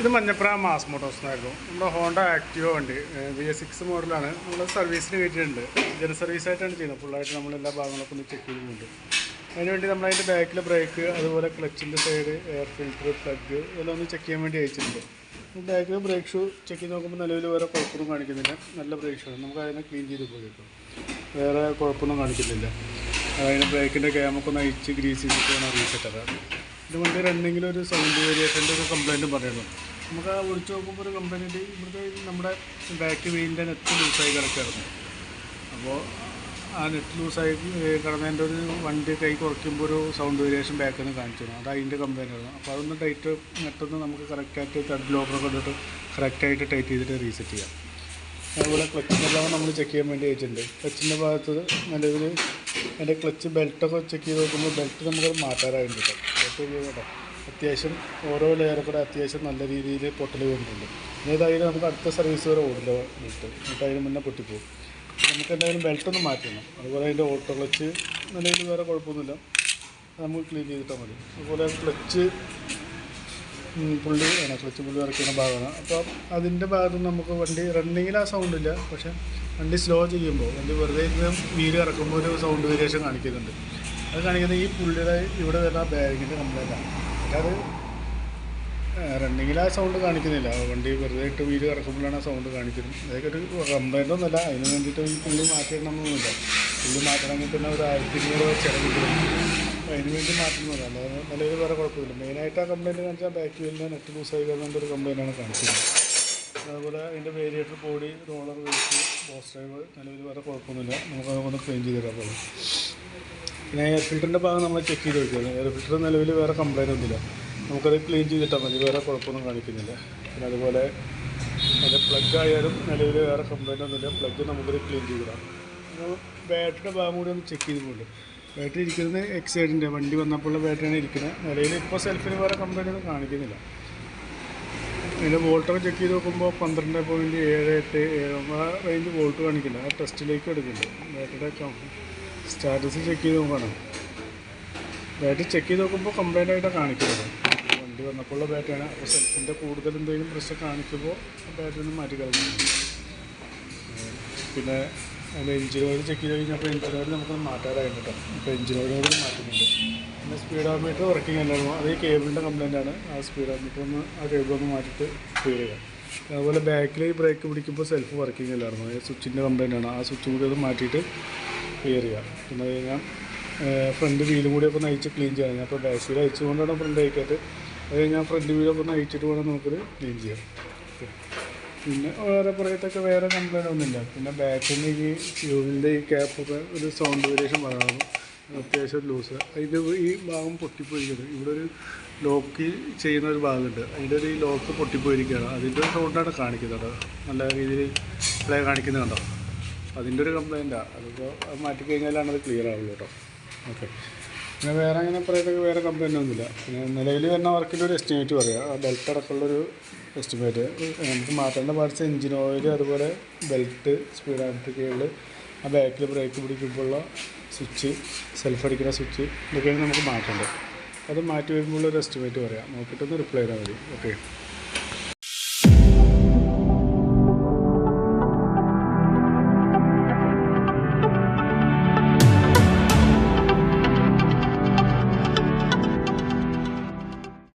ഇത് Manjapra mass Motors എന്നായിരുന്നു. നമ്മുടെ ഹോണ്ട ആക്റ്റീവ വണ്ടി വി എസ് സിക്സ് മോഡലാണ് നമ്മൾ സർവീസിന് കയറ്റിയിട്ടുണ്ട് ജന സർവീസായിട്ടാണ് ചെയ്യുന്നത്. ഫുള്ളായിട്ട് നമ്മൾ എല്ലാ ഭാഗങ്ങളൊക്കെ ഒന്ന് ചെക്ക് ചെയ്യുന്നുണ്ട് അതിനുവേണ്ടി നമ്മൾ അതിന്റെ ബാക്കിൽ ബ്രേക്ക് അതുപോലെ ക്ലച്ചിന്റെ സൈഡ് എയർ ഫിൽറ്റർ പ്ലഗ് ഇതെല്ലാം ഒന്ന് ചെക്ക് ചെയ്യാൻ വേണ്ടി അയച്ചിട്ടുണ്ട്. ബാക്കിൽ ബ്രേക്ക് ഷൂ ചെക്ക് ചെയ്ത് നോക്കുമ്പോൾ നിലവിൽ വേറെ കുഴപ്പമൊന്നും കാണിക്കുന്നില്ല. നല്ല ബ്രേക്ക് ഷൂ നമുക്ക് അതിനെ ക്ലീൻ ചെയ്ത് ഉപയോഗിക്കാം. വേറെ കുഴപ്പമൊന്നും കാണിക്കുന്നില്ല. അതിന് ബ്രേക്കിന്റെ ക്യാമൊക്കെ ഒന്ന് അയച്ച് ഗ്രീസ് ചെയ്തിട്ട് വേണം റീസെറ്റ് ആക്കാൻ. ഇത് വണ്ടി എന്തെങ്കിലും ഒരു സൗണ്ട് വേരിയേഷന്റെ ഒരു കംപ്ലൈന്റും പറയുന്നു. നമുക്ക് ആ വിളിച്ച് നോക്കുമ്പോൾ ഒരു കംപ്ലൈന്റ് ഇവിടുത്തെ നമ്മുടെ ബാക്ക് വീലിന്റെ നെറ്റ് ലൂസായി കിടക്കായിരുന്നു അപ്പോൾ ആ നെറ്റ് ലൂസായി കിടന്നതിന്റെ ഒരു വണ്ടി കൈ കുറയ്ക്കുമ്പോൾ ഒരു സൗണ്ട് വേരിയേഷൻ ബാക്കിൽ നിന്ന് കാണിച്ചു തന്നു. അത് അതിന്റെ കംപ്ലൈന്റ് ആയിരുന്നു. അപ്പോൾ അതൊന്ന് ടൈറ്റ് നെറ്റൊന്ന് നമുക്ക് കറക്റ്റായിട്ട് തഡ് ലോക്കറൊക്കെ ഇട്ടിട്ട് കറക്റ്റായിട്ട് ടൈറ്റ് ചെയ്തിട്ട് റീസെറ്റ് ചെയ്യാം. അതുപോലെ ക്ലച്ചിന്റെ ഭാഗം നമ്മൾ ചെക്ക് ചെയ്യാൻ വേണ്ടി അയച്ചിട്ടുണ്ട് ക്ലച്ചിന്റെ ഭാഗത്ത് നിലവിൽ അതിന്റെ ക്ലച്ച് ബെൽറ്റൊക്കെ ചെക്ക് ചെയ്ത് നോക്കുമ്പോൾ ബെൽറ്റ് നമുക്ക് മാറ്റാറായിട്ടുണ്ട് ബെൽറ്റ് കേട്ടോ അത്യാവശ്യം ഓരോ ലെയർ കൂടെ അത്യാവശ്യം നല്ല രീതിയിൽ പൊട്ടൽ വരുന്നുണ്ട് അതിൽ നമുക്ക് അടുത്ത സർവീസ് വരെ ഓടില്ല. ബെൽറ്റ് എന്നിട്ട് അതിന് മുന്നേ പൊട്ടിപ്പോകും നമുക്ക് എന്തായാലും ബെൽറ്റ് ഒന്ന് മാറ്റണം. അതുപോലെ അതിന്റെ ഓട്ടോ ക്ലച്ച് നിലവിൽ വേറെ കുഴപ്പമൊന്നുമില്ല. നമുക്ക് ക്ലീൻ ചെയ്തിട്ടാൽ മതി. അതുപോലെ ക്ലച്ച് പുള്ളി ആണ് ക്ലച്ച് പുള്ളി ഇറക്കുന്ന ഭാഗമാണ്. അപ്പോൾ അതിന്റെ ഭാഗത്ത് നമുക്ക് വണ്ടി റണ്ണിങ്ങിൽ ആ സൗണ്ട് ഇല്ല. പക്ഷേ വണ്ടി സ്ലോ ചെയ്യുമ്പോൾ വണ്ടി വെറുതെ ഇരുന്ന് വീൽ ഇറക്കുമ്പോൾ ഒരു സൗണ്ട് വേരിയേഷൻ കാണിക്കുന്നുണ്ട്. അത് കാണിക്കുന്നത് ഈ പുള്ളിയുടെ ഇവിടെ വരുന്ന ബാഗിന്റെ കംപ്ലൈന്റാണ് അത് റണ്ണിങ്ങിൽ ആ സൗണ്ട് കാണിക്കുന്നില്ല. വണ്ടി വെറുതെ ഇട്ട് വീൽ ഇറക്കുമ്പോഴാണ് ആ സൗണ്ട് കാണിക്കുന്നത്. അതൊക്കെ ഒരു കംപ്ലൈന്റ് ഒന്നുമല്ല. അതിന് വേണ്ടിയിട്ട് ഈ പുള്ളി മാറ്റിയിടണമെന്നൊന്നുമില്ല. പുള്ളി മാറ്റണമെങ്കിൽ തന്നെ ഒരു ആയിരത്തി ഇരുന്നൂറ് ചിലവ് അപ്പോൾ അതിന് വേണ്ടി മാറ്റുന്നതല്ല അല്ലാതെ നിലവിൽ വേറെ കുഴപ്പമില്ല. മെയിനായിട്ട് ആ കംപ്ലൈന്റ് കാണിച്ചാൽ ബാക്ക് വീലിന്റെ നെറ്റ് ലൂസായി വരുന്നതിന്റെ ഒരു കംപ്ലൈന്റാണ് കാണിക്കുന്നത്. അതുപോലെ അതിന്റെ വേരിയേറ്റർ ബോഡി റോളർ വെച്ച് ബോസ് ഡ്രൈവ് നിലവിൽ വേറെ കുഴപ്പമൊന്നുമില്ല. നമുക്ക് അതൊന്ന് ക്ലീൻ ചെയ്ത് തരാൻ പോകും പിന്നെ എയർ ഫിൽറ്ററിന്റെ ഭാഗം നമ്മൾ ചെക്ക് ചെയ്ത് നോക്കിയത് എയർ ഫിൽറ്റർ നിലവിൽ വേറെ കംപ്ലൈന്റ് ഒന്നുമില്ല. നമുക്കത് ക്ലീൻ ചെയ്തിട്ടാൽ മതി. വേറെ കുഴപ്പമൊന്നും കാണിക്കുന്നില്ല. പിന്നെ അതുപോലെ അതിന്റെ പ്ലഗ് ആയാലും നിലവിൽ വേറെ കംപ്ലൈന്റ് ഒന്നുമില്ല. പ്ലഗ് നമുക്കത് ക്ലീൻ ചെയ്തിടാം. ബാറ്ററിയുടെ ഭാഗം കൂടി ഒന്ന് ചെക്ക് ചെയ്ത് പോകുന്നുണ്ട് ബാറ്ററി ഇരിക്കുന്നത് എക്സൈഡിന്റെ വണ്ടി വന്നപ്പോഴുള്ള ബാറ്ററിയാണ് ഇരിക്കുന്നത്. നിലയിൽ ഇപ്പോൾ സെൽഫിന് വേറെ കംപ്ലൈന്റ് ഒന്നും കാണിക്കുന്നില്ല. അതിന്റെ വോൾട്ടൊക്കെ ചെക്ക് ചെയ്ത് നോക്കുമ്പോൾ പന്ത്രണ്ട് പോയിന്റ് ഏഴ് എട്ട് ഏഴ് ആ റേഞ്ച് വോൾട്ട് കാണിക്കില്ല. ആ ടെസ്റ്റിലേക്ക് എടുക്കുന്നുണ്ട് ബാറ്ററിയുടെ സ്റ്റാറ്റസ് ചെക്ക് ചെയ്ത് നോക്കണം ബാറ്ററി ചെക്ക് ചെയ്ത് നോക്കുമ്പോൾ കംപ്ലൈന്റ് ആയിട്ടാണ് കാണിക്കുന്നത്. വണ്ടി വന്നപ്പോഴുള്ള ബാറ്ററിയാണ് അപ്പോൾ സെൽഫിന്റെ കൂടുതൽ എന്തെങ്കിലും പ്രശ്നം കാണിക്കുമ്പോൾ ബാറ്ററി മാറ്റി കളഞ്ഞു. പിന്നെ അതിന്റെ എഞ്ചിൻ ഓയിൽ ചെക്ക് ചെയ്ത് കഴിഞ്ഞപ്പോൾ എഞ്ചിൻ ഓയിൽ നമുക്ക് മാറ്റാറായിട്ട് കേട്ടോ അപ്പോൾ എഞ്ചിൻ ഓയിൽ കൂടി മാറ്റുന്നുണ്ട്. പിന്നെ സ്പീഡോമീറ്റർ വർക്കിംഗ് അല്ലായിരുന്നു അത് ഈ കേബിളിന്റെ കംപ്ലൈന്റ് ആണ്. ആ സ്പീഡോമീറ്റർ ഒന്ന് ആ കേബിൾ ഒന്ന് മാറ്റിയിട്ട് ക്ലിയർ ചെയ്യാം. അതുപോലെ ബാക്കിൽ ഈ ബ്രേക്ക് പിടിക്കുമ്പോൾ സെൽഫ് വർക്കിംഗ് അല്ലായിരുന്നു. അത് സ്വിച്ചിന്റെ കംപ്ലൈന്റ് ആണ്. ആ സ്വിച്ചും കൂടി ഒന്ന് മാറ്റിയിട്ട് ക്ലിയർ ചെയ്യാം. പിന്നെ അത് കഴിഞ്ഞാൽ ഫ്രണ്ട് വീലും കൂടി ഒക്കെ നയിച്ച് ക്ലീൻ ചെയ്യണം അപ്പോൾ ബാക്ക് സൈഡ് അയച്ചുകൊണ്ടാണ് ഫ്രണ്ട് അയക്കാത്തത് അത് കഴിഞ്ഞാൽ ഫ്രണ്ട് വീലൊക്കെ ഒന്ന് അയച്ചിട്ട് വേണം നമുക്കത് ക്ലീൻ ചെയ്യാം. പിന്നെ വേറെ പറയത്തൊക്കെ വേറെ കംപ്ലൈന്റ് ഒന്നുമില്ല. പിന്നെ ബാക്കിന്റെ ഈ ഫ്യൂവിന്റെ ഈ ക്യാപ്പൊക്കെ ഒരു സൗണ്ട് വേരിയേഷൻ ഭാഗമാണ് അത്യാവശ്യം ലൂസ് അതിന്റെ ഈ ഭാഗം പൊട്ടിപ്പോയിരിക്കുന്നത് ഇവിടെ ഒരു ലോക്ക് ചെയ്യുന്ന ഒരു ഭാഗമുണ്ട്. അതിന്റെ ഒരു ഈ ലോക്ക് പൊട്ടിപ്പോയിരിക്കുകയാണ്. അതിന്റെ ഒരു സൗണ്ടാണ് കാണിക്കുന്നത് നല്ല രീതിയിൽ പ്ലേ കാണിക്കുന്നത് കണ്ടോ? അതിന്റെ ഒരു കംപ്ലൈന്റാണ് അതിപ്പോൾ മാറ്റി മാറ്റിക്കഴിഞ്ഞാലാണ് അത് ക്ലിയർ ആവുള്ളൂ കേട്ടോ. ഓക്കെ പിന്നെ വേറെ അങ്ങനെ പറയത്തൊക്കെ വേറെ കംപ്ലൈന്റ് ഒന്നുമില്ല പിന്നെ നിലവിൽ വരുന്ന വർക്കിന്റെ ഒരു എസ്റ്റിമേറ്റ് പറയാം. ആ ബെൽറ്റ് അടക്കമുള്ളൊരു എസ്റ്റിമേറ്റ് നമുക്ക് മാറ്റേണ്ട പാർട്സ് എഞ്ചിൻ ഓയിൽ അതുപോലെ ബെൽറ്റ് സ്പീഡ് കേബിൾ ആ ബാക്കിൽ ബ്രേക്ക് പിടിക്കുമ്പോഴുള്ള സ്വിച്ച് സെൽഫ് അടിക്കുന്ന സ്വിച്ച് ഇതൊക്കെയാണ് നമുക്ക് മാറ്റേണ്ടത്. അത് മാറ്റി വരുമ്പോൾ ഒരു എസ്റ്റിമേറ്റ് പറയാം. നോക്കിയിട്ടൊന്ന് റിപ്ലൈ ചെയ്താൽ മതി. ഓക്കെ